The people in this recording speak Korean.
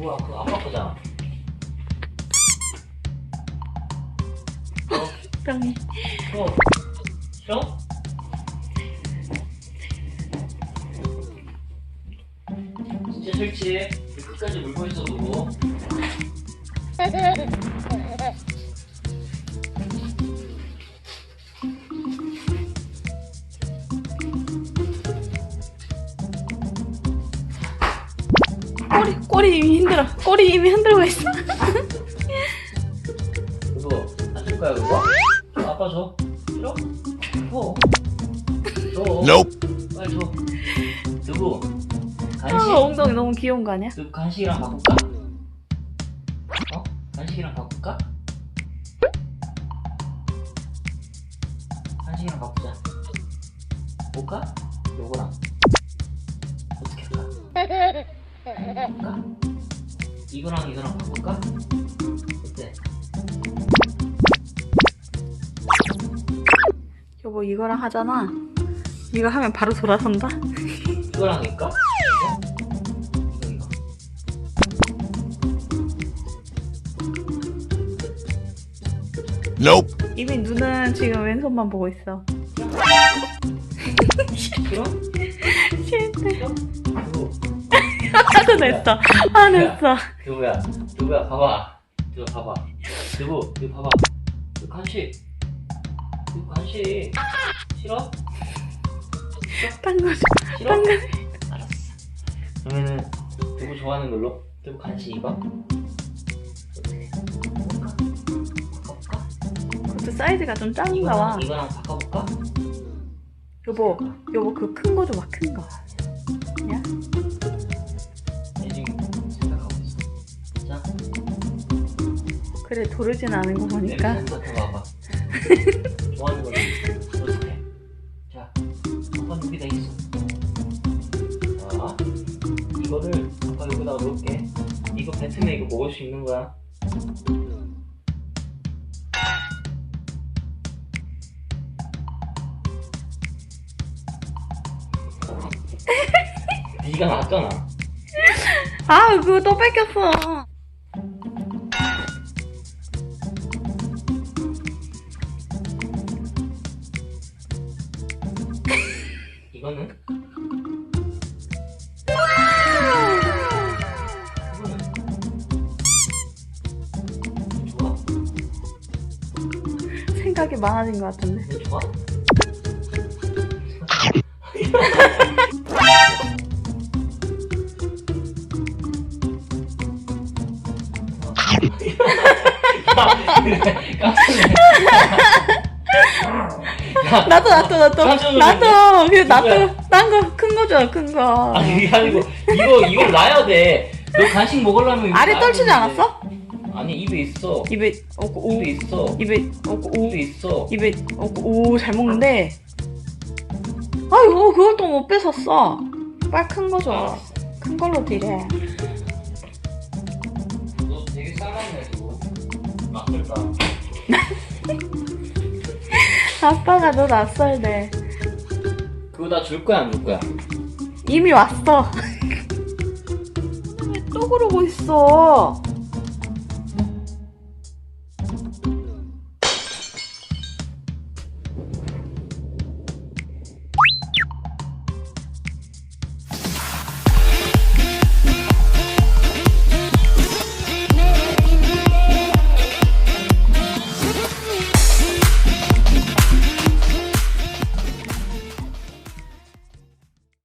우와, 그거 아빠 거잖아. 어, 땅이. 어, 싫어? 진짜 싫지? 끝까지 물고 있어, 누구? 꼬리, 이미 힘들어. 꼬리 이미 흔들고 있어. 그거 안줄 거야 그거? 줘, 아빠 줘 싫어? 줘 줘. Nope. 빨리 줘 누구? 아, 간식? 엉덩이 너무 귀여운 거 아니야? 누구 간식이랑 바꿀까? 어? 간식이랑 바꿀까? 간식이랑 바꾸자 볼까? 요거랑 어떻게 할까? 이거랑 이거랑 바꿀까? 어때? 여보, 이거랑 하잖아. 이거 하면 바로 돌아선다. 이거랑 할까? 어? 이거 이거 Nope. 이미 눈은 지금 왼손만 보고 있어. 싫어? 싫대. 싫어? 누구? 화도 냈어. 화냈어. 누구야? 누구야? 봐봐. 누구 봐봐. 누구? 누구 봐봐. 누구 간식? 누구 간식? 싫어? 딴 거. 싫어? 딴 거. 알았어. 그러면은 누구 좋아하는 걸로? 누구 간식 이거? 그것도 사이즈가 좀 작은가 봐. 이거랑 이거랑 바꿔볼까? 여보, 여보, 그 큰 거좀 봐, 큰 거. 야? 그래, 도르진 않은 거 보니까. 냄새 맡아봐봐. 좋아하는 걸로 어떻게? 자, 아빠 여기다 있어. 자, 이거를 아빠 여기다가 놓을게. 이거 뱉으면 이거 먹을 수 있는 거야. 네가 놨잖아. 아, 그거 또 뺏겼어. 이거는? 이거는? 좋아? 생각이 많아진 것 같은데. 이거 좋아? 야, 나도, 나도, 나도. 깜짝 놀랐네. 나도. 그, 나도. 누구야? 딴 거, 큰거 줘, 큰 거. 아니 이게 아니고 이거 이걸 놔야 돼. 너 간식 먹으려면 이거 놔야 떨치지 되는데. 않았어? 아니 입에 있어. 입에, 어, 오. 입에 있어. 입에, 어, 오. 입에 있어. 입에, 어, 오, 잘 먹는데. 아이고, 그걸 또 못 뺏었어. 빨리 큰거 줘. 알았어. 큰 걸로 딜해. 너 되게 싸가네 이거. 낯설다. 아빠가 너 낯설대. 그거 나 줄 거야 안 줄 거야? 이미 왔어. 왜 또 그러고 있어?